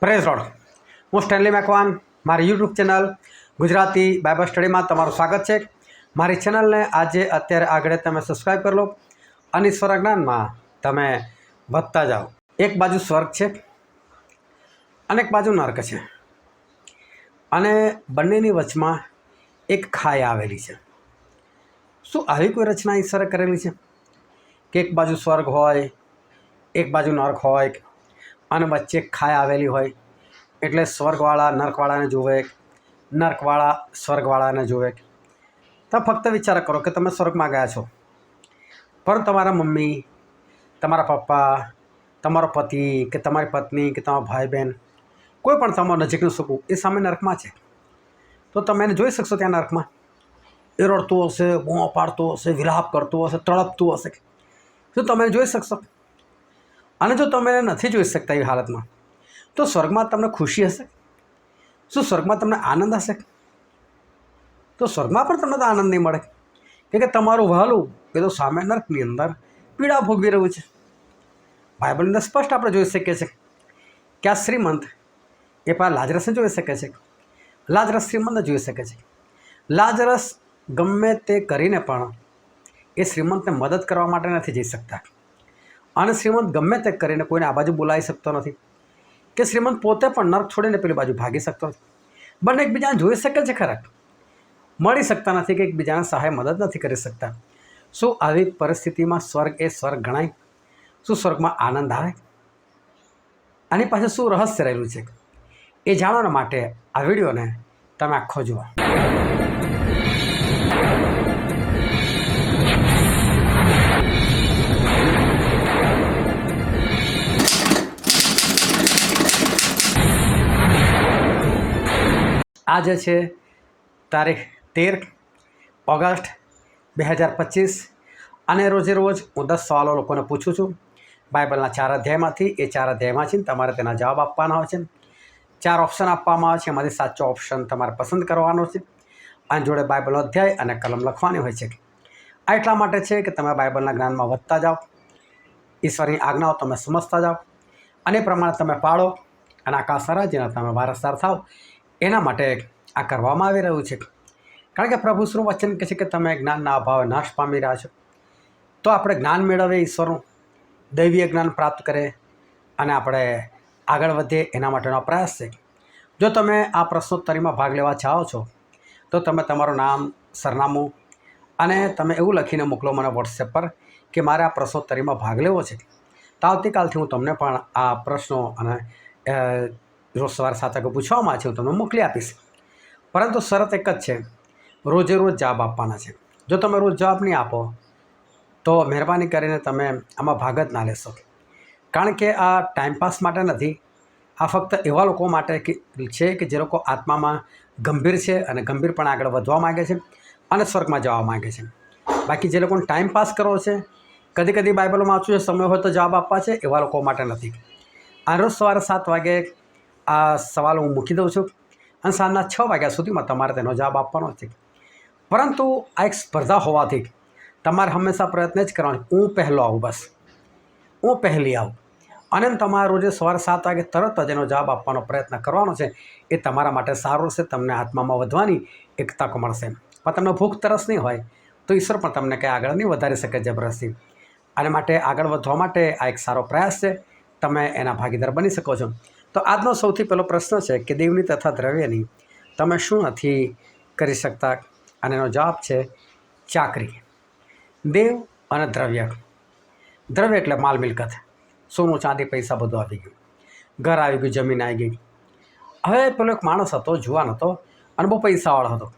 Praise Lord. હું Stanley Macwan. મારી YouTube channel Gujarati Bible સ્ટડીમાં તમારું સ્વાગત છે. મારી ચેનલને આજે અત્યારે આગળ તમે સબસ્ક્રાઈબ કરી લો અને સ્વર્ગ જ્ઞાનમાં તમે વધતા જાઓ. એક બાજુ સ્વર્ગ છે અને એક બાજુ નર્ક છે. અને બંનેની વચમાં એક ખાઈ આવેલી છે. શું આવી કોઈ રચના ઈશ્વરે કરેલી છે? કે એક બાજુ સ્વર્ગ હોય, એક બાજુ નર્ક હોય અને વચ્ચે ખાઈ આવેલી હોય. એટલે સ્વર્ગવાળા, નર્કવાળાને જુએ. નર્કવાળા સ્વર્ગવાળાને જુએ. તમે ફક્ત વિચાર કરો કે તમે સ્વર્ગમાં ગયા છો. પણ તમારા મમ્મી, તમારા પપ્પા, તમારો પતિ કે તમારી પત્ની કે તમારા ભાઈ બહેન કોઈ પણ તમારો નજીકનું સુકું એ સામે નર્કમાં છે. તો તમે એને જોઈ શકશો ત્યાં નર્કમાં. એ રડતું હશે બૂમો પાડતું હશે, વિલાપ કરતું હશે તળપતું હશે. શું તમે જોઈ શકશો? અને જો તમે એને નથી જોઈ શકતા એવી હાલતમાં, તો સ્વર્ગમાં તમને ખુશી હશે? શું સ્વર્ગમાં તમને આનંદ હશે? તો સ્વર્ગમાં પણ તમને તો આનંદ નહીં મળે. કેમ કે તમારું વહાલું એ તો સામે નર્કની અંદર પીડા ભોગવી રહ્યું છે. બાઇબલની અંદર સ્પષ્ટ આપણે જોઈ શકીએ છીએ કે આ શ્રીમંત એ પણ લાજરસને જોઈ શકે છે. લાજરસ શ્રીમંતને જોઈ શકે છે. લાજરસ ગમે તે કરીને પણ એ શ્રીમંતને મદદ કરવા માટે નથી જઈ શકતા. અને શ્રીમંત ગમે તે કરીને કોઈને આ બાજુ બોલાવી શકતો નથી કે શ્રીમંત પોતે પણ નર્ક છોડીને પેલી બાજુ ભાગી શકતો નથી. બંને એકબીજાને જોઈ શકે છે ખરા. મળી શકતા નથી કે એકબીજાને સહાય મદદ નથી કરી શકતા. શું આવી પરિસ્થિતિમાં સ્વર્ગ એ સ્વર્ગ ગણાય? શું સ્વર્ગમાં આનંદ આવે? આની પાસે શું રહસ્ય રહેલું છે? એ જાણવા માટે આ વિડીયોને તમે આખો જુઓ. આ જે છે તારીખ તેર ઓગસ્ટ બે હજાર પચીસ. અને રોજે રોજ હું દસ સવાલો લોકોને પૂછું છું. બાઇબલના ચાર અધ્યાયમાંથી એ ચાર અધ્યાયમાં છે ને તમારે તેના જવાબ આપવાના હોય છે ચાર ઓપ્શન આપવામાં આવે છે, એમાંથી સાચો ઓપ્શન તમારે પસંદ કરવાનો છે. અને જોડે બાઇબલનો અધ્યાય અને કલમ લખવાની હોય છે. આ એટલા માટે છે કે તમે બાઇબલના જ્ઞાનમાં વધતા જાઓ. ઈશ્વરની આજ્ઞાઓ તમે સમજતા જાઓ. અને પ્રમાણે તમે પાળો. અને આકાશ રાજ્યના તમે વારસદાર થાવ એના માટે આ કરવામાં આવી રહ્યું છે. કારણ કે પ્રભુ શું વચન કહે છે કે તમે જ્ઞાનના અભાવે નાશ પામી રહ્યા છો. તો આપણે જ્ઞાન મેળવીએ ઈશ્વરનું. દૈવીય જ્ઞાન પ્રાપ્ત કરે અને આપણે આગળ વધીએ એના માટેનો પ્રયાસ છે. જો તમે આ પ્રશ્નોત્તરીમાં ભાગ લેવા ચાહો છો, તો તમે તમારું નામ, સરનામું અને તમે એવું લખીને મોકલો મને વોટ્સએપ પર કે મારે આ પ્રશ્નોત્તરીમાં ભાગ લેવો છે. તો આવતીકાલથી હું તમને પણ આ પ્રશ્નો અને રોજ સવારે સાત વાગે પૂછવામાં છે? હું તમને મોકલી આપીશ. પરંતુ શરત એક જ છે. રોજે રોજ જવાબ આપવાના છે. જો તમે રોજ જવાબ નહીં આપો, તો મહેરબાની કરીને તમે આમાં ભાગ જ ના લેશો. કારણ કે આ ટાઈમપાસ માટે નથી. આ ફક્ત એવા લોકો માટે કે- છે કે જે લોકો આત્મામાં ગંભીર છે અને ગંભીર પણ આગળ વધવા માગે છે અને સ્વર્ગમાં જવા માગે છે. બાકી જે લોકોને ટાઈમ પાસ કરવો છે કદી કદી બાઇબલમાં વાંચું છે, સમય હોય તો જવાબ આપવા છે. એવા લોકો માટે નથી. આ રોજ સવારે સાત વાગે આ સવાલ હું મૂકી દઉં છું. અને સાંજના છ વાગ્યા સુધીમાં તમારે તેનો જવાબ આપવાનો છે. પરંતુ આ એક સ્પર્ધા હોવાથી તમારે હંમેશા પ્રયત્ન જ કરવાનો હું પહેલો આવું બસ. હું પહેલી આવું. અને તમારે રોજે સવારે સાત વાગે તરત જ એનો જવાબ આપવાનો પ્રયત્ન કરવાનો છે, એ તમારા માટે સારું છે. તમને આત્મામાં વધવાની એક તક મળશે. પણ તમને ભૂખ તરસ નહીં હોય, તો ઈશ્વર પણ તમને કંઈ આગળ નહીં વધારી શકે જબરદસ્તી અને માટે આગળ વધવા માટે આ એક સારો પ્રયાસ છે. તમે એના ભાગીદાર બની શકો છો. તો આજનો સૌથી પહેલો પ્રશ્ન છે કે દેવની તથા દ્રવ્યની તમે શું નથી કરી શકતા? અને એનો જવાબ છે ચાકરી. દેવ અને દ્રવ્ય. દ્રવ્ય એટલે માલ મિલકત. સોનું, ચાંદી, પૈસા બધું આવી ગયું. ઘર આવી ગયું, જમીન આવી ગઈ. હવે પેલો એક માણસ હતો, જુવાન હતો અને બહુ પૈસાવાળો હતો.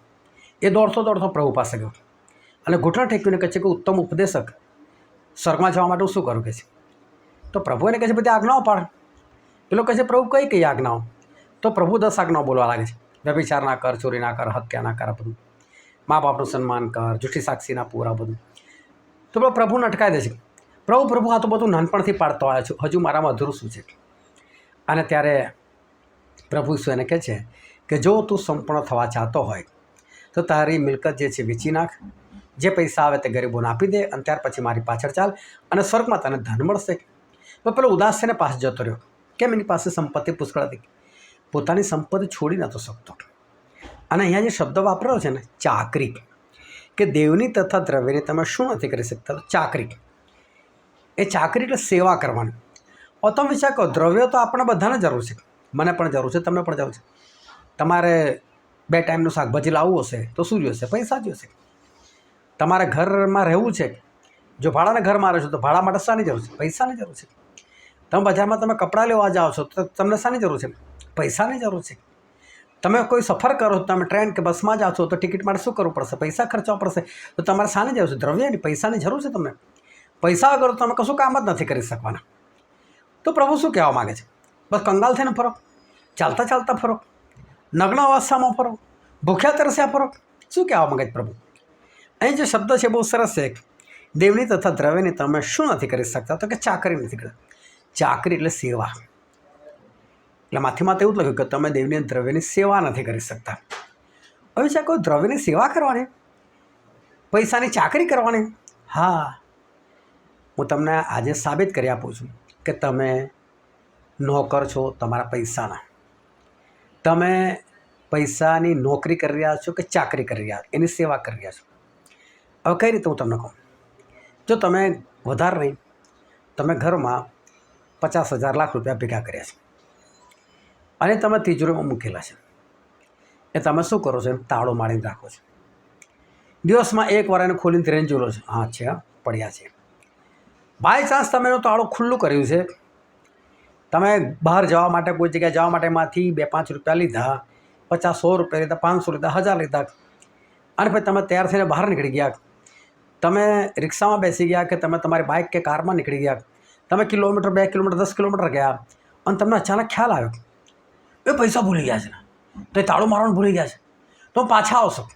એ દોડતો દોડતો પ્રભુ પાસે ગયો. અને ઘૂંટણ ટેકવીને કહે છે કે ઉત્તમ ઉપદેશક, સ્વર્ગમાં જવા માટે હું શું કરું? કે છે. તો પ્રભુ એને કહે છે, બધી આજ્ઞાઓ પાડ પેલો કહે છે પ્રભુ કઈ કઈ આજ્ઞાઓ? તો પ્રભુ દસ આજ્ઞાઓ બોલવા લાગે છે. વ્યભિચાર ના કર, ચોરી ના કર, હત્યા ના કર બધું. મા બાપનું સન્માન કર, જૂઠી સાક્ષીના પૂરા બધું. તો પેલો પ્રભુને અટકાઈ દે છે. પ્રભુ પ્રભુ, આ તો બધું નાનપણથી પાડતો આવ્યો છું. હજુ મારામાં અધૂરું શું છે? અને ત્યારે પ્રભુ શું એને કહે છે કે જો તું સંપૂર્ણ થવા ચાહતો હોય, તો તારી મિલકત જે છે વેચી નાખ. જે પૈસા આવે તે ગરીબોને આપી દે અને ત્યાર પછી મારી પાછળ ચાલ અને સ્વર્ગમાં તને ધન મળશે. તો પેલો ઉદાસ થઈને પાસ જતો રહ્યો. કેમ એની પાસે સંપત્તિ પુષ્કળ હતી પોતાની સંપત્તિ છોડી નહોતો શકતો. અને અહીંયા જે શબ્દ વાપરેલો છે ને ચાકરી કે દેવની તથા દ્રવ્યની તમે શું નથી કરી શકતા? તો ચાકરી એ ચાકરી એટલે સેવા કરવાની. ઓ તમે વિચાર કરો, દ્રવ્ય તો આપણે બધાને જરૂર છે. મને પણ જરૂર છે, તમને પણ જરૂર છે. તમારે બે ટાઈમનું શાકભાજી લાવવું હશે, તો શું જોઈશે? પૈસા જોઈશે. તમારે ઘરમાં રહેવું છે. જો ભાડાના ઘરમાં રહેશો તો ભાડા માટે શાની જરૂર છે? પૈસાની જરૂર છે. તમે બજારમાં તમે કપડાં લેવા જાઓ છો, તો તમને શાની જરૂર છે? પૈસાની જરૂર છે. તમે કોઈ સફર કરો, તમે ટ્રેન કે બસમાં જાઓ છો, તો ટિકિટ માટે શું કરવું પડશે? પૈસા ખર્ચવા પડશે. તો તમારે શાની જરૂર છે? દ્રવ્યની પૈસાની જરૂર છે તમને? પૈસા વગર તમે કશું કામ જ નથી કરી શકવાના. તો પ્રભુ શું કહેવા માગે છે? બસ કંગાલ થઈને ફરો. ચાલતા ચાલતા ફરો. નગ્ન અવસ્થામાં ફરો. ભૂખ્યા તરસ્યા ફરો. શું કહેવા માગે છે પ્રભુ? અહીં જે શબ્દ છે બહુ સરસ છે. દેવની તથા દ્રવ્યની તમે શું નથી કરી શકતા? તો કે ચાકરી નથી કરતા ચાકરી એટલે સેવા. એટલે માથીમાં એવું જ લખ્યું કે તમે દેવની દ્રવ્યની સેવા નથી કરી શકતા. હવે છે કોઈ દ્રવ્યની સેવા કરવાની? પૈસાની ચાકરી કરવાની? હા. હું તમને આજે સાબિત કરી આપું છું કે તમે નોકર છો તમારા પૈસાના. તમે પૈસાની નોકરી કરી રહ્યા છો કે ચાકરી કરી રહ્યા છો? એની સેવા કરી રહ્યા છો. હવે કઈ રીતે હું તમને કહું? જો તમે વધારે નહીં, તમે ઘરમાં પચાસ હજાર લાખ રૂપિયા ભેગા કર્યા છે. અને તમે તિજોરીમાં મૂકેલા છે. એ તમે શું કરો છો? એમ તાળો મારીને રાખો છો. દિવસમાં એક વાર એને ખોલીને ત્રણ જોલો છો. હા, છે પડ્યા છે. બાય ચાન્સ તમે એનું તાળું ખુલ્લું કર્યું છે. તમે બહાર જવા માટે, કોઈ જગ્યાએ જવા માટે એમાંથી બે, પાંચ રૂપિયા લીધા, પચાસ, સો રૂપિયા લીધા, પાંચસો લીધા, હજાર લીધા. અને પછી તમે તૈયાર થઈને બહાર નીકળી ગયા. તમે રિક્ષામાં બેસી ગયા કે તમે તમારી બાઇક કે કારમાં નીકળી ગયા? તમે કિલોમીટર, બે કિલોમીટર, દસ કિલોમીટર ગયા અને તમને અચાનક ખ્યાલ આવ્યો એ પૈસા ભૂલી ગયા છે. ને તો એ તાળું મારવાનું ભૂલી ગયા છે. તો પાછા આવશો.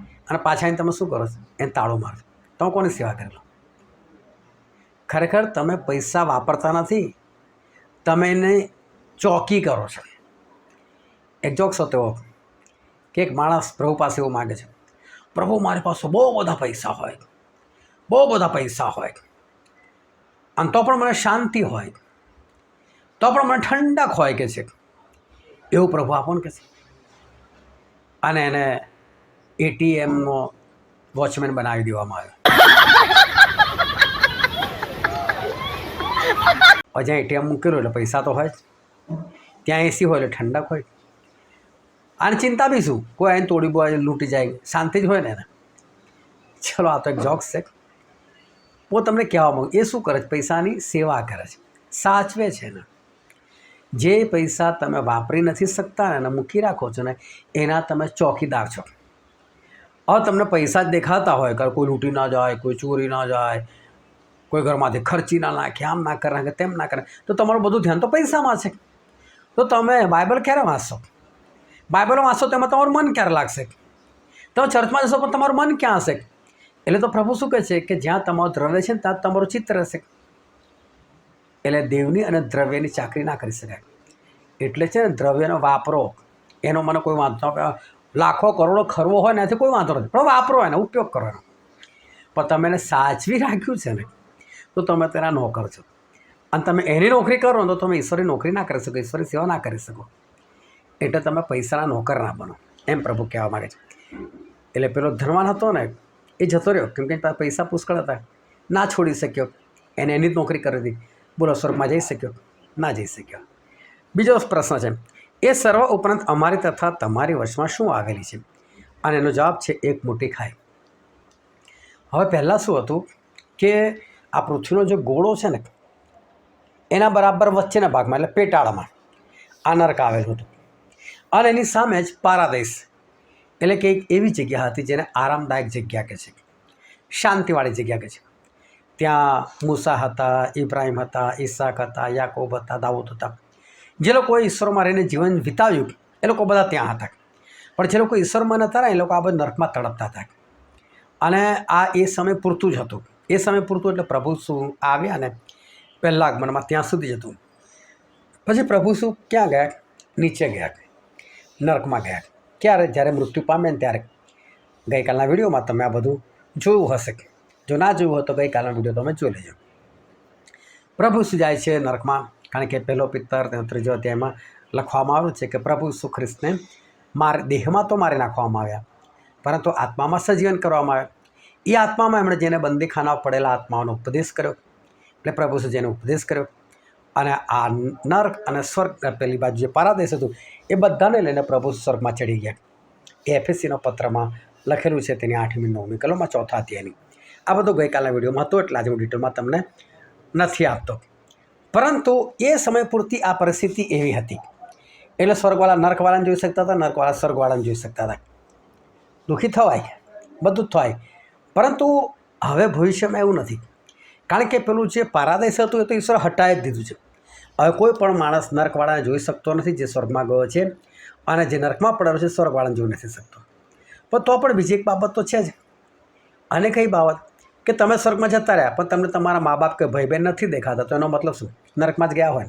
અને પાછા આવીને તમે શું કરો છો? એને તાળું મારો તમે કોની સેવા કરેલો ખરેખર તમે પૈસા વાપરતા નથી. તમે એને ચોકી કરો છો. એક જોક્સ હતો કે એક માણસ પ્રભુ પાસે એવું માગે છે. પ્રભુ, મારી પાસે બહુ બધા પૈસા હોય. બહુ બધા પૈસા હોય. અને તો પણ મને શાંતિ હોય. તો પણ મને ઠંડક હોય કે છે. એવું પ્રભુ આપો ને કે છે. અને એને એટીએમનો વોચમેન બનાવી દેવામાં આવ્યો. જ્યાં એટીએમ મૂકેલું એટલે પૈસા તો હોય જ. ત્યાં એસી હોય એટલે ઠંડક હોય. આને ચિંતા બી શું? કોઈ એને તોડી બોય લૂંટી જાય. શાંતિ જ હોય ને એને. ચલો, આ તો એક જોક્સ છે. હું તમને કહેવા માગું, એ શું કરે છે? પૈસાની સેવા કરે છે. સાચવે છે ને. જે પૈસા તમે વાપરી નથી શકતા ને એને મૂકી રાખો છો ને, એના તમે ચોકીદાર છો. હવે તમને પૈસા જ દેખાતા હોય, કે કોઈ લૂંટી ના જાય, કોઈ ચોરી ના જાય, કોઈ ઘરમાંથી ખર્ચી ના નાખે, આમ ના કરે નાખે તેમ ના કરે. તો તમારું બધું ધ્યાન તો પૈસામાં છે. તો તમે બાઇબલ ક્યારે વાંચશો? બાઇબલ વાંચશો તો એમાં તમારું મન ક્યારે લાગશે? તમે ચર્ચમાં જશો પણ તમારું મન ક્યાં હશે? એટલે તો પ્રભુ શું કહે છે કે જ્યાં તમારું દ્રવ્ય છે ને, ત્યાં તમારું ચિત્ત રહેશે એટલે દેવની અને દ્રવ્યની ચાકરી ના કરી શકાય. એટલે છે ને, દ્રવ્યનો વાપરો. એનો મને કોઈ વાંધો લાખો, કરોડો, ખરવો હોય ને કોઈ વાંધો નથી. પણ વાપરો એનો, ઉપયોગ કરો એનો પણ તમે એને સાચવી રાખ્યું છે ને, તો તમે તેના નોકર છો. અને તમે એની નોકરી કરો ને, તો તમે ઈશ્વરની નોકરી ના કરી શકો, ઈશ્વરની સેવા ના કરી શકો. એટલે તમે પૈસાના નોકર ના બનો. એમ પ્રભુ કહેવા માગે છે. એટલે પેલો ધનવાન હતો ને એ જતો રહ્યો. કેમ કે પાસે પુષ્કળ હતા. ના છોડી શક્યો. એને એની જ નોકરી કરી હતી. બોલો, સ્વર્ગમાં જઈ શક્યો ના જઈ શક્યો? બીજો પ્રશ્ન છે. એ સર્વ ઉપરાંત અમારી તથા તમારી વર્ષમાં શું આવેલી છે? અને એનો જવાબ છે, એક મોટી ખાઈ હવે પહેલાં શું હતું કે આ પૃથ્વીનો જે ગોળો છે ને, એના બરાબર વચ્ચેના ભાગમાં, એટલે પેટાળામાં આ નરક આવેલું હતું. અને એની સામે જ પારાદેશ એટલે કે એક એવી જગ્યા હતી જેને આરામદાયક જગ્યા કહે છે. શાંતિવાળી જગ્યા કહે છે. ત્યાં મૂસા હતા, ઇબ્રાહિમ હતા, ઈસાક હતા, યાકોબ હતા, દાઉદ હતા. જે લોકોએ ઈશ્વરમાં રહીને જીવન વિતાવ્યું, એ લોકો બધા ત્યાં હતા. પણ જે લોકો ઈશ્વરમાં નહોતા ને એ લોકો આ બધા નર્કમાં તડપતા હતા. અને આ એ સમય પૂરતું જ હતું. એ સમય પૂરતું એટલે પ્રભુ શું આવ્યા ને પહેલાં આગમનમાં ત્યાં સુધી જ હતું. પછી પ્રભુ શું ક્યાં ગયા? નીચે ગયા. નર્કમાં ગયા. ક્યારે જ્યારે મૃત્યુ પામે ને ત્યારે ગઈકાલના વિડીયોમાં તમે આ બધું જોયું હશે જો ના જોયું હોય તો ગઈકાલનો વીડિયો તમે જોઈ લેજો. પ્રભુ શું જાય છે નર્કમાં, કારણ કે પહેલો પિત્તર તેનો ત્રીજો અધ્યાયમાં લખવામાં આવ્યું છે કે પ્રભુ સુખ્રિસ્તને માર દેહમાં તો મારી નાખવામાં આવ્યા, પરંતુ આત્મામાં સજીવન કરવામાં આવ્યા. એ આત્મામાં એમણે જેને બંદીખાના પડેલા આત્માઓનો ઉપદેશ કર્યો. એટલે પ્રભુ જેને ઉપદેશ કર્યો. અને આ નર્ક અને સ્વર્ગ પેલી બાજુ જે પારાદેશ હતું, એ બધાને લઈને પ્રભુ સ્વર્ગમાં ચડી ગયા. એ એફએસસીનો પત્રમાં લખેલું છે તેની આઠમી નવમી કલમમાં ચોથા અધ્યાયની. આ બધું ગઈકાલના વિડીયોમાં હતું, એટલે આજે હું ડિટેલમાં તમને નથી આપતો. પરંતુ એ સમય પૂરતી આ પરિસ્થિતિ એવી હતી. એટલે સ્વર્ગવાળા નર્કવાળાને જોઈ શકતા હતા, નર્કવાળા સ્વર્ગવાળાને જોઈ શકતા હતા. દુઃખી થવાય, બધું જ થવાય. પરંતુ હવે ભવિષ્યમાં એવું નથી. કારણ કે પેલું જે પારાદેશ હતું એ તો ઈશ્વર હટાવી જ દીધું છે. હવે કોઈ પણ માણસ નર્કવાળાને જોઈ શકતો નથી, જે સ્વર્ગમાં ગયો છે, અને જે નર્કમાં પડેલો છે, સ્વર્ગવાળાને જોઈ નથી શકતો. પણ તો પણ બીજી એક બાબત તો છે જ. અને કઈ બાબત? કે તમે સ્વર્ગમાં જતા રહ્યા, પણ તમને તમારા મા બાપ કે ભાઈ બહેન નથી દેખાતા, તો એનો મતલબ શું? નરકમાં જ ગયા હોય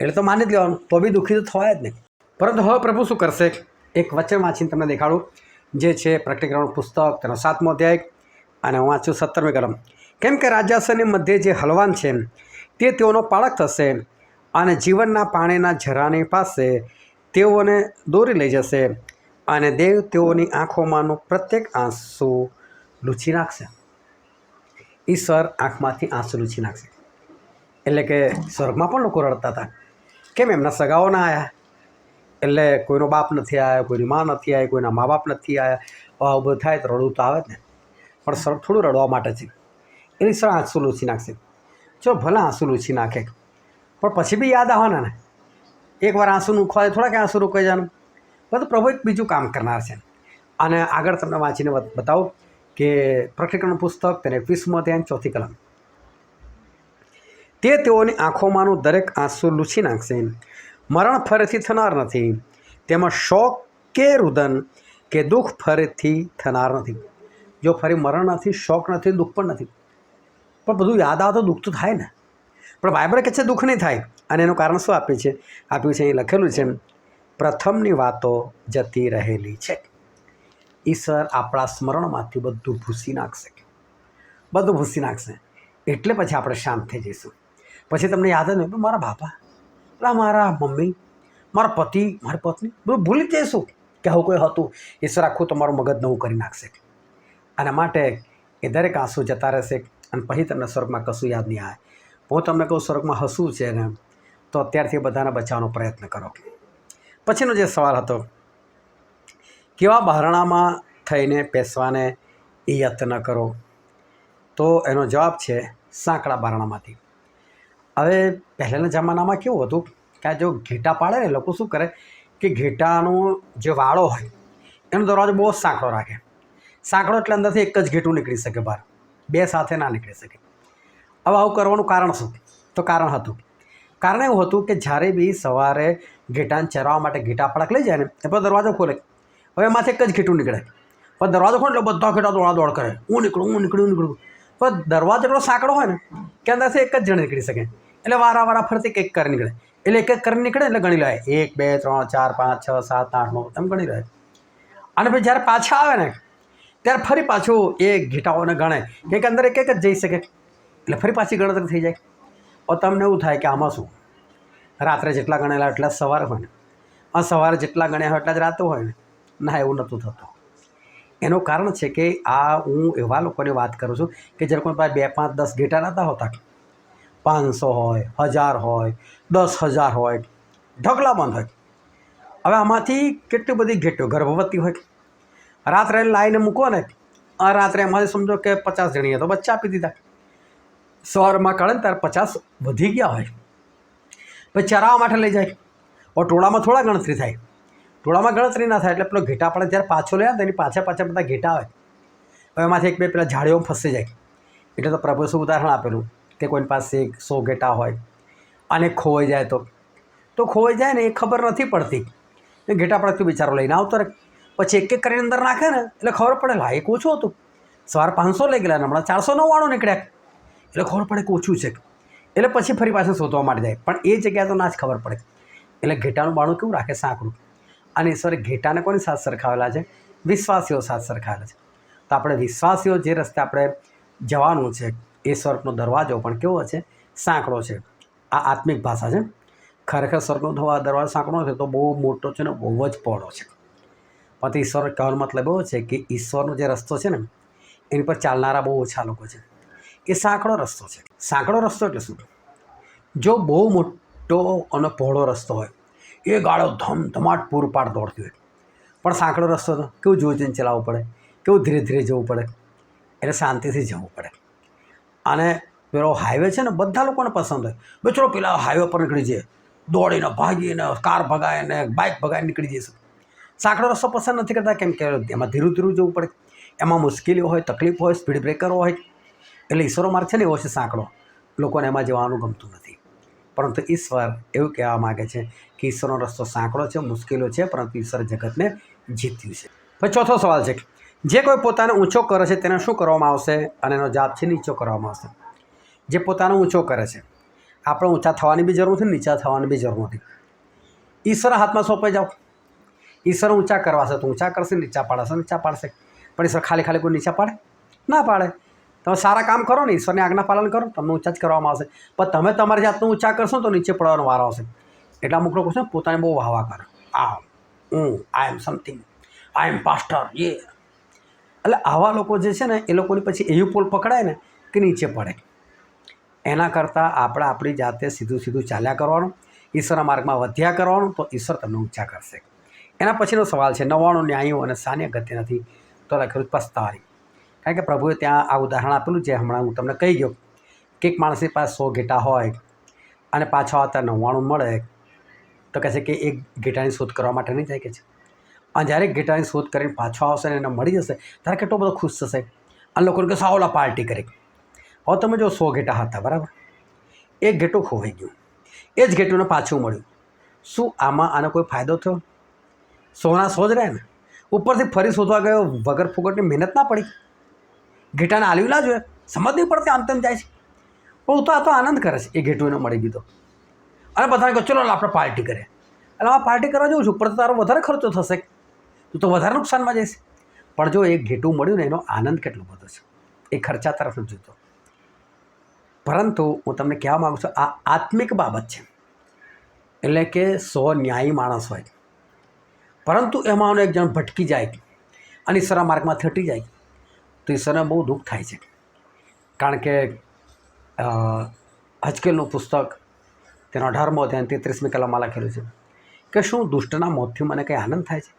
એટલે તો માની જ લેવાનું, તો બી દુઃખી તો થવાય જ નહીં પરંતુ હવે પ્રભુ શું કરશે? એક વચન વાંચીને તમને દેખાડું. જે છે પ્રકટીકરણ પુસ્તક, તેનો સાતમો અધ્યાય, અને હું વાંચું સત્તરમી કલમ. કેમ કે રાજાસનની મધ્યે જે હલવાન છે, તે તેઓનો પાળક થશે અને જીવનના પાણીના ઝરાની પાસે તેઓને દોરી લઈ જશે અને દેવ તેઓની આંખોમાંનું પ્રત્યેક આંસુ લૂછી નાખશે. ઈશ્વર આંખમાંથી આંસુ લૂછી નાખશે. એટલે કે સ્વર્ગમાં પણ લોકો રડતા હતા. કેમ એમના સગાઓ ના આવ્યા એટલે કોઈનો બાપ નથી આવ્યો કોઈની મા નથી આવી કોઈના મા બાપ નથી આવ્યા આવું બધું થાય તો રડવું તો આવે જ ને. પણ થોડું રડવા માટે છે. એટલે સળ આંસુ લૂછી નાખશે. જો ભલે આંસુ લૂછી નાખે. પણ પછી બી યાદ આવવાના ને. એકવાર આંસુ નુખવાય થોડા કે આંસુ રોકાઈ જવાનું. બધું પ્રભુ એક બીજું કામ કરનાર છે. અને આગળ તમને વાંચીને બતાવો બતાવું કે પ્રકટીકરણ પુસ્તક તેને એકવીસમો ધ્યાન ચોથી કલમ. તે તેઓની આંખોમાંનું દરેક આંસુ લૂછી નાખશે. મરણ ફરીથી થનાર નથી. તેમાં શોક કે રુદન કે દુઃખ ફરીથી થનાર નથી. જો ફરી મરણ નથી, શોક નથી, દુઃખ પણ નથી. પણ બધું યાદ આવે તો દુઃખ તો થાય ને. પણ બાઇબલ કહે છે દુઃખ નહીં થાય. અને એનું કારણ શું આપ્યું છે? આપ્યું છે, અહીં લખેલું છે પ્રથમની વાતો જતી રહેલી છે. ઈશ્વર આપણા સ્મરણમાંથી બધું ભૂસી નાખશે. બધું ભૂસી નાખશે. એટલે પછી આપણે શાંત થઈ જઈશું. પછી તમને યાદ જ નહીં, "પણ મારા બાપા મારા મમ્મી, મારા પતિ, મારી પત્ની, બધું ભૂલી જઈશું કે આવું કોઈ હતું. ઈશ્વર આખું તમારું મગજ નવું કરી નાખશે. અને માટે એ દરેક આંસુ જતા રહેશે. અને પછી તમને સ્વર્ગમાં કશું યાદ નહીં આવે. હું તમને કહું, સ્વર્ગમાં હસવું છે ને, તો અત્યારથી બધાને બચાવવાનો પ્રયત્ન કરો. પછીનો જે સવાલ હતો, કેવા બહારણામાં થઈને પેસવાને યત્ન કરો? તો એનો જવાબ છે સાંકડા બારણામાંથી હવે પહેલાંના જમાનામાં કેવું હતું કે આ જો ઘેટા પાડે ને, લોકો શું કરે કે ઘેટાનો જે વાળો હોય, એનો દરવાજો બહુ સાંકડો રાખે. સાંકડો એટલે અંદરથી એક જ ઘેટું નીકળી શકે બહાર. બે સાથે ના નીકળી શકે. હવે આવું કરવાનું કારણ શું? તો કારણ હતું. કારણ એવું હતું કે જ્યારે બી સવારે ઘેટાને ચરાવવા માટે ઘેટા પડાક લઈ જાય ને એ પછી દરવાજો ખોલે. હવે એમાંથી એક જ ઘેટું નીકળે. પણ દરવાજો ખોલે એટલે બધા ઘેટા દોડા દોડ કરે. હું નીકળું હું નીકળું નીકળું. પણ દરવાજો એટલો સાંકડો હોય ને, કે અંદરથી એક જ જણ નીકળી શકે. એટલે વારા વારા ફરતી એક કરી નીકળે. એટલે એક એક કરી નીકળે એટલે ગણી લે. એક, બે, ત્રણ, ચાર, પાંચ, છ, સાત, આઠ, નવ, એમ ગણી લે. અને પછી જ્યારે પાછા આવે ને ત્યારે ફરી પાછું એ ઘેટાઓને ગણે કંઈક અંદર એક એક જ જઈ શકે. એટલે ફરી પાછી ગણતરી થઈ જાય. ઓ તમને એવું થાય કે આમાં શું? રાત્રે જેટલા ગણેલા એટલા સવારે હોય ને. આ સવારે જેટલા ગણ્યા હોય એટલા જ રાતું હોય ને. ના, એવું નહોતું થતું. એનું કારણ છે કે આ હું એવા લોકોની વાત કરું છું કે જ્યારે કોઈ પાસે બે, પાંચ, દસ ઘેટા નહોતા હોતા. પાંચસો હોય, હજાર હોય, દસ હજાર હોય, ઢગલાબંધ હોય. હવે આમાંથી કેટલી બધી ઘેટો ગર્ભવતી હોય રાત્રે લાઈને મૂકો ને, આ રાત્રે એમાંથી સમજો કે પચાસ જણીએ તો બચ્ચા આપી દીધા. સવારમાં કાઢે ને ત્યારે પચાસ વધી ગયા હોય. પછી ચરાવવા માટે લઈ જાય. ઓ ટોળામાં થોડા ગણતરી થાય. ટોળામાં ગણતરી ના થાય એટલે પેલો ઘેટા પડે જ્યારે પાછો લે એની પાછા પાછા બધા ઘેટા આવે. હવે એમાંથી એક બે પેલા ઝાડીઓ ફસી જાય. એટલે તો પ્રભુ શું ઉદાહરણ આપેલું? કે કોઈની પાસે એક સો ઘેટા હોય, અને ખોવાઈ જાય તો. તો ખોવાઈ જાય ને એ ખબર નથી પડતી. ઘેટા પડતું બિચારો લઈને આવતો રહે. પછી એક એક કરીને અંદર નાખે ને, એટલે ખબર પડે એક ઓછું હતું. સવાર પાંચસો લઈ ગયેલા હમણાં ચારસો નવ્વાણું નીકળ્યા. એટલે ખબર પડે કે ઓછું છે. એટલે પછી ફરી પાછું શોધવા માટે જાય. પણ એ જગ્યાએ તો ના જ ખબર પડે. એટલે ઘેટાનું બાણું કેવું રાખે સાંકડું અને ઈશ્વરે ઘેટાને કોની સાથ સરખાવેલા છે? વિશ્વાસીઓ સાથ સરખાવેલા છે. તો આપણે વિશ્વાસીઓ જે રસ્તે આપણે જવાનું છે, એ સ્વર્ગનો દરવાજો પણ કેવો છે? સાંકડો છે. આ આત્મિક ભાષા છે. ખરેખર સ્વર્ગનો દરવાજો સાંકળો છે તો બહુ મોટો છે ને બહુ જ પહોળો છે. પણ ઈશ્વર કહેવાનો મતલબ એવો છે કે ઈશ્વરનો જે રસ્તો છે ને, એની પર ચાલનારા બહુ ઓછા લોકો છે. એ સાંકડો રસ્તો છે. સાંકડો રસ્તો એટલે શું? જો બહુ મોટો અને પહોળો રસ્તો હોય, એ ગાળો ધમધમાટ પૂરપાટ દોડતી હોય. પણ સાંકડો રસ્તો તો કેવું જોઈને ચલાવવું પડે, કેવું ધીરે ધીરે જવું પડે, એટલે શાંતિથી જવું પડે. અને પેલો હાઈવે છે ને, બધા લોકોને પસંદ હોય. બે ચલો પેલા હાઈવે પર નીકળી જઈએ. દોડીને ભાગીને કાર ભગાવીને બાઇક ભગાવીને નીકળી જઈશું. સાંકડો રસ્તો પસંદ નથી કરતા, કેમ કે એમાં ધીરું ધીરું જવું પડે. એમાં મુશ્કેલીઓ હોય, તકલીફ હોય સ્પીડ બ્રેકર હોય, એટલે ઈશ્વરો માર્ગ છે ને એવો છે સાંકડો લોકોને એમાં જવાનું ગમતું નથી. પરંતુ ઈશ્વર એવું કહેવા માગે છે કે ઈશ્વરનો રસ્તો સાંકડો છે મુશ્કેલો છે, પરંતુ ઈશ્વર જગતને જીત્યું છે. પછી ચોથો સવાલ છે, જે કોઈ પોતાને ઊંચો કરે છે, તેને શું કરવામાં આવશે અને એનો જાપ છે નીચો કરવામાં આવશે? જે પોતાનો ઊંચો કરે છે, આપણે ઊંચા થવાની બી જરૂર નથી નીચા થવાની બી જરૂર નથી. ઈશ્વર હાથમાં સોંપાઈ જાઓ. ઈશ્વર ઊંચા કરવાશે તો ઊંચા કરશે નીચા પાડશે નીચા પાડશે. પણ ઈશ્વર ખાલી ખાલી કોઈ નીચા પાડે? ના પાડે. તમે સારા કામ કરો ને ઈશ્વરની આજ્ઞા પાલન કરો, તમને ઊંચા જ કરવામાં આવશે. પણ તમે તમારી જાતનું ઊંચા કરશો તો નીચે પડવાનો વારો આવશે. એટલા અમુક લોકો છે પોતાને બહુ વાહવા કરે. આ, હું આઈ am something I M pastor એ. એટલે આવા લોકો જે છે ને, એ લોકોની પછી એવી પોલ પકડાય ને, કે નીચે પડે. એના કરતાં આપણે આપણી જાતે સીધું સીધું ચાલ્યા કરવાનું. ઈશ્વરના માર્ગમાં વધ્યા કરવાનું, તો ઈશ્વર તમને ઊંચા કરશે. એના પછીનો સવાલ છે, નવાણું ન્યાયો અને સાન્ય ગતિ નથી તો લખેલું પસ્તારી. કારણ કે પ્રભુએ ત્યાં આ ઉદાહરણ આપેલું જે હમણાં હું તમને કહી ગયો. કે એક માણસની પાસે સો ઘેટા હોય અને પાછો આવતા નવ્વાણું મળે, તો કહે છે કે એક ઘેટાની શોધ કરવા માટે નહીં જાય કે છે? અને જ્યારે ઘેટાની શોધ કરીને પાછો આવશે અને એને મળી જશે, ત્યારે કેટલો બધો ખુશ થશે? અને લોકોને કહેશો ઓલા પાર્ટી કરી. હવે તમે જો સો ઘેટા હતા, બરાબર? એક ઘેટું ખોવાઈ ગયું. એ જ ઘેટુંને પાછું મળ્યું. શું આમાં આનો કોઈ ફાયદો થયો? સોના સો જ રહે ને? ઉપરથી ફરી શોધવા ગયો, વગર ફુગટની મહેનત ના પડી. ઘેટાને આલવી ના જોઈએ. સમજ નહીં પડતી આમ તેમ જાય છે. પણ હું તો આ તો આનંદ કરે છે, એ ઘેટું એને મળી ગયો અને બધાને કહો ચલો આપણે પાર્ટી કરીએ. એટલે આ પાર્ટી કરવા જવું છું ઉપર તો તારો વધારે ખર્ચો થશે. તું તો વધારે નુકસાનમાં જઈશ. પણ જો એક ઘેટું મળ્યું ને, એનો આનંદ કેટલો બધો છે. એ ખર્ચા તરફ નથી જોતો. પરંતુ હું તમને કહેવા માગું છું, આ આત્મિક બાબત છે. એટલે કે સો ન્યાયી માણસ હોય. પરંતુ એમાં એક જણ ભટકી જાય અને ઈશ્વરના માર્ગમાં થટી જાય, તો ઈશ્વરને બહુ દુઃખ થાય છે. કારણ કે હજકેલનું પુસ્તક, તેનો અઢારમો અધ્યાય તેત્રીસમી કલમમાં લખેલું છે કે શું દુષ્ટના મોતથી મને કંઈ આનંદ થાય છે?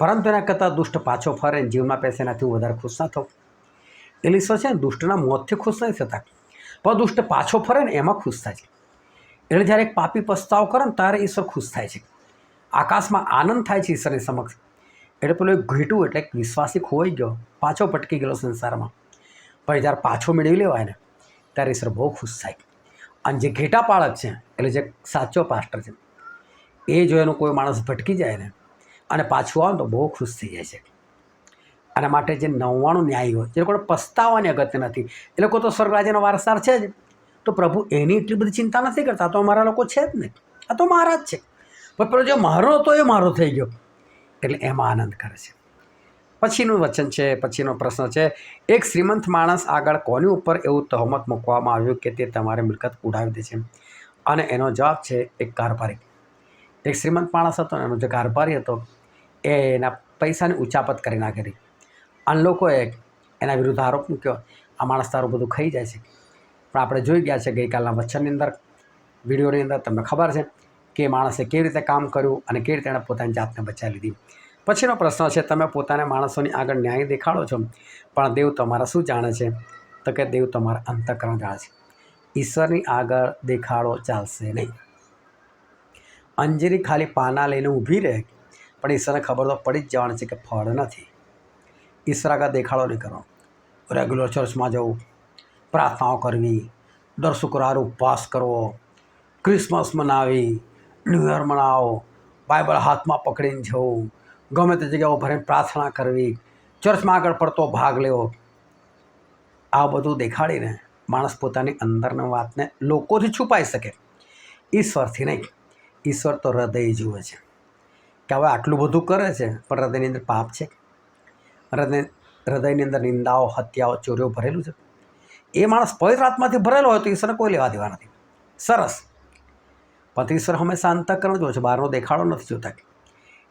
પરંતુ એના કરતાં દુષ્ટ પાછો ફરે ને જીવમાં પેસે એનાથી વધારે ખુશ ના થઉં. એટલે ઈશ્વર છે ને દુષ્ટના મોતથી ખુશ નહીં થતા. પણ દુષ્ટ પાછો ફરે ને એમાં ખુશ થાય છે. એટલે જ્યારે એક પાપી પસ્તાવ કરે ને ત્યારે ઈશ્વર ખુશ થાય છે. આકાશમાં આનંદ થાય છે ઈશ્વરની સમક્ષ. એટલે પેલું એક ઘેટું એટલે એક વિશ્વાસી ખોવાઈ ગયો, પાછો ભટકી ગયેલો સંસારમાં. પણ જ્યારે પાછો મેળવી લેવાય ને, ત્યારે ઈશ્વર બહુ ખુશ થાય. અને જે ઘેટા પાળક છે, એટલે જે સાચો પાસ્ટર છે, એ જો એનો કોઈ માણસ ભટકી જાય ને, અને પાછું આવે તો બહુ ખુશ થઈ જાય છે. આના માટે જે નવ્વાણું ન્યાયી હોય, જે લોકોને પસ્તાવાની અગત્ય નથી, એ લોકો તો સ્વર્ગરાજ્યનો વારસાર છે જ. તો પ્રભુ એની એટલી બધી ચિંતા નથી કરતા તો અમારા લોકો છે જ નહીં. આ તો મારા જ છે. પણ જે મારો હતો એ મારો થઈ ગયો. એટલે એમાં આનંદ કરે છે. પછીનું વચન છે, પછીનો પ્રશ્ન છે. એક શ્રીમંત માણસ આગળ કોની ઉપર એવું તહોમત મૂકવામાં આવ્યું કે તે તમારી મિલકત ઉડાવી દે છે? અને એનો જવાબ છે, એક કારભારી. એક શ્રીમંત માણસ હતો એનો જે કારભારી હતો, એ એના પૈસાની ઉચાપત કરી નાખેલી. અને લોકોએ એના વિરુદ્ધ આરોપ મૂક્યો. આ માણસ તારું બધું ખાઈ જાય છે. પણ આપણે જોઈ ગયા છે ગઈકાલના વચનની અંદર, વિડીયોની અંદર તમને ખબર છે. કે માણસે કેવી રીતે કામ કર્યું અને કેવી રીતે એણે પોતાની જાતને બચાવી લીધી. પછીનો પ્રશ્ન છે, તમે પોતાને માણસોની આગળ ન્યાય દેખાડો છો? પણ દેવ તમારા શું જાણે છે? તો કે દેવ તમારા અંતકરણ જાણે છે. ઈશ્વરની આગળ દેખાડો ચાલશે નહીં. અંજીરી ખાલી પાના લઈને ઊભી રહે, પણ ઈશ્વરને ખબર તો પડી જ જવાની છે કે ફળ નથી. ઈશ્વર આગળ દેખાડો નહીં કરો રેગ્યુલર ચર્ચમાં જવું, પ્રાર્થનાઓ કરવી, દર શુક્રવાર ઉપવાસ કરવો ક્રિસમસ મનાવી ન્યૂ યર મનાવો, બાઇબલ હાથમાં પકડીને જવું ગમે તે જગ્યાઓ ભરીને પ્રાર્થના કરવી, ચર્ચમાં આગળ પડતો ભાગ લેવો. આ બધું દેખાડીને માણસ પોતાની અંદરની વાતને લોકોથી છુપાઈ શકે. ઈશ્વરથી નહીં, ઈશ્વર તો હૃદય જુએ છે. કે હવે આટલું બધું કરે છે, પણ હૃદયની અંદર પાપ છે? હૃદય, હૃદયની અંદર નિંદાઓ, હત્યાઓ, ચોરીઓ ભરેલું છે? એ માણસ પવિત્ર આત્માથી ભરેલો હોય તો ઈશ્વરને કોઈ લેવા દેવા નથી. સરસ. પતિ ઈશ્વર હંમેશા અંતઃકરણ જોવે છે, બહારનો દેખાડો નથી જોતા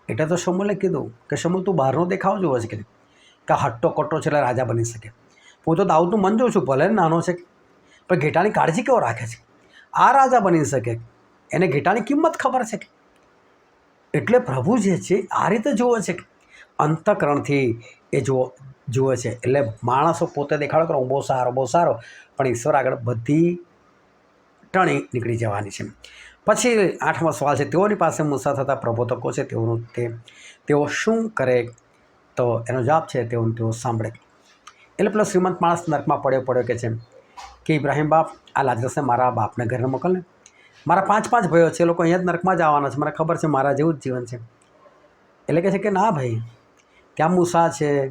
એટલે તો શમુલે કીધું કે શમુલ તું બહારનો દેખાવ જોવે છે કે કે હટ્ટો કટ્ટો છે એટલે રાજા બની શકે. હું તો દાઉદનું મન જોઉં છું, ભલે નાનો છે પણ ઘેટાની કાળજી કેવો રાખે છે? આ રાજા બની શકે. એને ઘેટાની કિંમત ખબર છે એટલે પ્રભુ જે છે, આ રીતે જુએ છે અંતઃકરણથી એ જુઓ, જુએ છે. એટલે માણસો પોતે દેખાડો કરો હું બહુ સારો બહુ સારો. પણ ઈશ્વર આગળ બધી ટણી નીકળી જવાની છે. પછી આઠમો સવાલ છે, તેઓની પાસે મુસા થતા પ્રબોધકો છે, તેઓનું તે, તેઓ શું કરે? તો એનો જવાબ છે, તેઓનું તેઓ સાંભળે. એટલે પેલો શ્રીમંત માણસ નર્કમાં પડ્યો પડ્યો કે છે કે, ઇબ્રાહિમ બાપ, આ લાજરસને મારા બાપને ઘરે મોકલને. મારા પાંચ પાંચ ભાઈઓ છે, એ લોકો અહીંયા જ નર્કમાં જ આવવાના છે, મને ખબર છે, મારા જેવું જ જીવન છે. એટલે કહે છે કે, ના ભાઈ, ત્યાં મૂસા છે,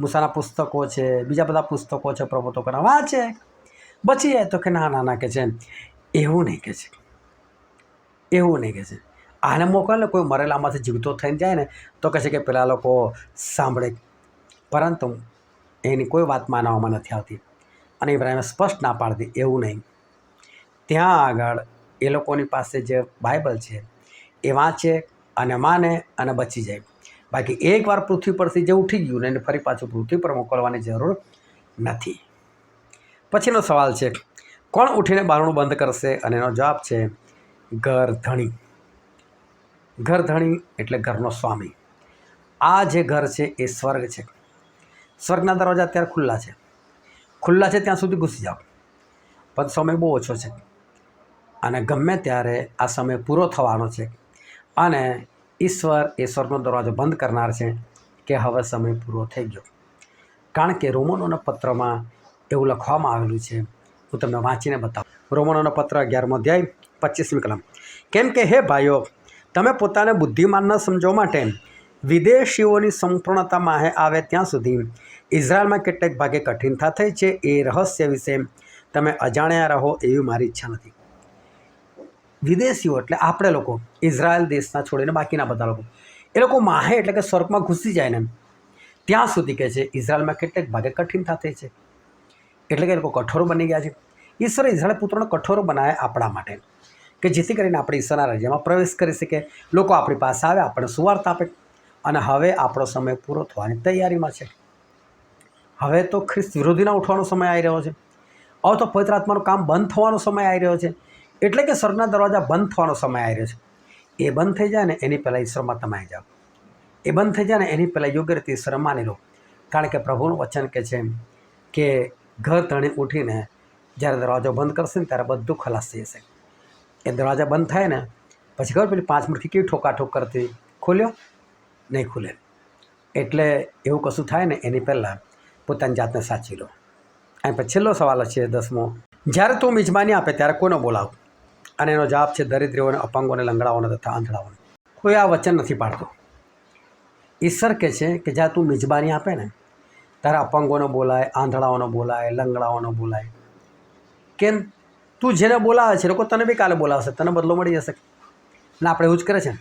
મૂસાના પુસ્તકો છે, બીજા બધા પુસ્તકો છે, પ્રબોધકોના. વાંચે બચી જાય તો કે, ના ના ના, કે છે, એવું નહીં, કે છે. એવું નહીં કહે છે. આને મોકલે કોઈ મરેલામાંથી જીવતો થઈને જાય ને, તો કહે છે કે પેલા લોકો સાંભળે. પરંતુ એની કોઈ વાત માનવામાં નથી આવતી. અને ઇબ્રાહીમે સ્પષ્ટ ના પાડતી એવું નહીં. ત્યાં આગળ એ લોકોની પાસે જે બાઇબલ છે, એ વાંચે અને માને અને બચી જાય. બાકી એકવાર પૃથ્વી પરથી જે ઉઠી ગયું ને, એને ફરી પાછું પૃથ્વી પર મોકલવાની જરૂર નથી. પછીનો સવાલ છે, કોણ ઉઠીને બારણું બંધ કરશે? અને એનો જવાબ છે ઘર ધણી ઘર ધણી એટલે ઘરનો સ્વામી. આ જે ઘર છે એ સ્વર્ગ છે. સ્વર્ગના દરવાજા અત્યારે ખુલ્લા છે. ખુલ્લા છે ત્યાં સુધી ઘૂસી જાઓ. પણ સમય બહુ ઓછો છે. અને ગમે ત્યારે આ સમય પૂરો થવાનો છે અને ઈશ્વર એ સ્વર્ગનો દરવાજો બંધ કરનાર છે કે હવે સમય પૂરો થઈ ગયો. કારણ કે રોમનોના પત્રમાં એવું લખવામાં આવેલું છે. હું તમને વાંચીને બતાવું. રોમનોનો પત્ર અગિયારમો અધ્યાય પચીસમી કલમ કેમ કે હે ભાઈઓ, તમે પોતાને બુદ્ધિમાન ન સમજવા માટે વિદેશીઓની સંપૂર્ણતા માહે આવે ત્યાં સુધી ઇઝરાયલમાં કેટલેક ભાગે કઠિનતા થઈ છે એ રહસ્ય વિશે તમે અજાણ્યા રહો એવી મારી ઈચ્છા નથી. વિદેશીઓ એટલે આપણે લોકો, ઇઝરાયલ દેશના છોડીને બાકીના બધા લોકો. એ લોકો માહે એટલે કે સ્વર્ગમાં ઘૂસી જાય ને ત્યાં સુધી કહે છે ઇઝરાયલમાં કેટલેક ભાગે કઠિનતા થઈ છે. એટલે કે એ લોકો કઠોર બની ગયા છે. ઈશ્વરે ઇઝરાયલ પુત્રોને કઠોર બનાવ્યા આપણા માટે. કે જેથી કરીને આપણે ઈશ્વરના રાજ્યમાં પ્રવેશ કરી શકીએ લોકો આપણી પાસે આવે, આપણને સુવાર્થ આપે અને હવે આપણો સમય પૂરો થવાની તૈયારીમાં છે. હવે તો ખ્રિસ્ત વિરોધીના ઉઠવાનો સમય આવી રહ્યો છે. હવે તો પવિત્ર આત્માનું કામ બંધ થવાનો સમય આવી રહ્યો છે. એટલે કે સ્વર્ગના દરવાજા બંધ થવાનો સમય આવી રહ્યો છે. એ બંધ થઈ જાય ને એની પહેલાં ઈશ્વરમાં તમે આવી જાઓ. એ બંધ થઈ જાય ને એની પહેલાં યોગ્ય રીતે ઈશ્વર માની લો. કારણ કે પ્રભુનું વચન કે છે કે ઘર ધણી ઉઠીને જ્યારે દરવાજો બંધ કરશે ને ત્યારે બધું ખલાસ થઈ જશે. એ દરવાજા બંધ થાય ને, પછી ખબર પેલી પાંચ મિનિટથી કેવી ઠોકાઠોક કરતી? ખોલ્યો? નહીં ખુલે. એટલે એવું કશું થાય ને, એની પહેલાં પોતાની જાતને સાચી લો. અને પછી છેલ્લો સવાલ છે દસમો. જ્યારે તું મિજમાની આપે, ત્યારે કોનો બોલાવ? અને એનો જવાબ છે દરિદ્રીઓને, અપંગોને, લંગડાઓને તથા આંધળાઓને કોઈ આ વચન નથી પાડતો. ઈશ્વર કહે છે કે જ્યારે તું મિજબાની આપે ને, ત્યારે અપંગોનો બોલાય, આંધળાઓનો બોલાય, લંગડાઓનો બોલાય. કેમ? તું જેને બોલાવે છે લોકો તને બી કાલે બોલાવશે, તને બદલો મળી જશે. ને આપણે એવું જ કરે છે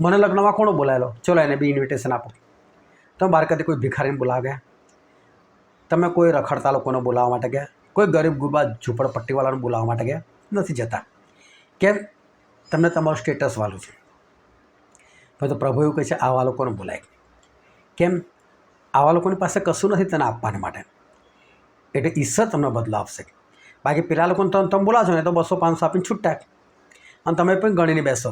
મને લગ્નમાં કોણ બોલાયેલો ચલો એને બી ઇન્વિટેશન આપો. તમે બહાર કદી કોઈ ભિખારીને બોલાવ? ગયા તમે કોઈ રખડતા લોકોને બોલાવવા માટે ગયા? કોઈ ગરીબ ગુરબા ઝૂંપડપટ્ટીવાળાને બોલાવવા માટે ગયા? નથી જતા. કેમ? તમને તમારું સ્ટેટસ વાળું છે. તો પ્રભુ એવું કહે છે, આવા લોકોને બોલાય. કેમ? આવા લોકોની પાસે કશું નથી તને આપવાને માટે. એટલે ઈશ્વર તમને બદલો આપશે. બાકી પેલા લોકોને તમે તમે બોલાવશો ને તો બસો પાંચસો આપીને છૂટા અને તમે પણ ગણીને બેસો.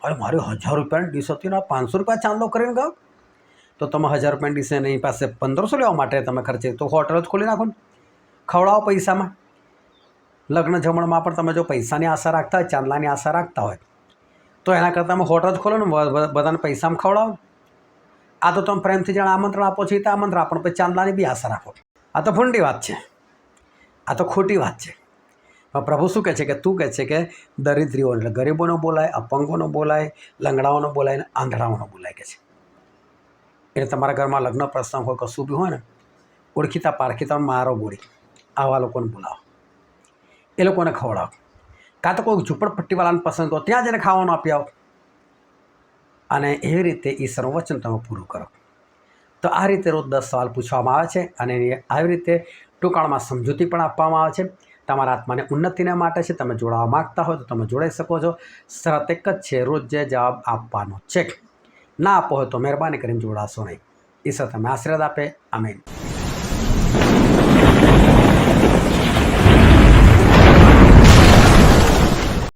અરે મારે હજાર રૂપિયાની ડીશ હતી ને પાંચસો રૂપિયા ચાંદલો કરીને ગયો તો તમે હજાર રૂપિયાની ડીશ એની પાસે પંદરસો લેવા માટે તમે ખર્ચે. તો હોટલ જ ખોલી નાખો ને. ખવડાવો પૈસામાં. લગ્ન જમણમાં પણ તમે જો પૈસાની આશા રાખતા હોય, ચાંદલાની આશા રાખતા હોય. તો એના કરતાં તમે હોટલ જ ખોલો ને બધાને પૈસામાં ખવડાવો. આ તો તમે પ્રેમથી જાણે આમંત્રણ આપો છો એ તો આમંત્રણ આપો પછી ચાંદલાની બી આશા રાખો. આ તો ફૂંડી વાત છે. આ તો ખોટી વાત છે. પ્રભુ શું કહે છે કે તું કહે છે કે દરિદ્રીઓ એટલે ગરીબોનો બોલાય, અપંગોનો બોલાય, લંગડાઓનો બોલાય ને આંધળાઓનો બોલાય કે છે. એટલે તમારા ઘરમાં લગ્ન પ્રસંગ હોય, કશું બી હોય ને, ઓળખીતા પારખીતા મારો ગોળી આવા લોકોને બોલાવો. એ લોકોને ખવડાવો. કાં તો કોઈ ઝૂંપડપટ્ટીવાળાને પસંદ કરો, ત્યાં જઈને ખાવાનું આપી આવો. અને એવી રીતે ઈશ્વરનું વચન તમે પૂરું કરો. તો આ રીતે રોજ દસ સવાલ પૂછવામાં આવે છે અને આવી રીતે ટૂંકાણમાં સમજૂતી પણ આપવામાં આવે છે. તમારા આત્માને ઉન્નતિને માટે છે. તમે જોડાવા માગતા હો તો તમે જોડાઈ શકો છો. શરત એક જ છે. રોજ જે જવાબ આપવાનો છે. ના આપો હોય તો મહેરબાની કરીને જોડાશો નહીં. ઈશ્વર તમે આશીર્વાદ આપે. આમીન.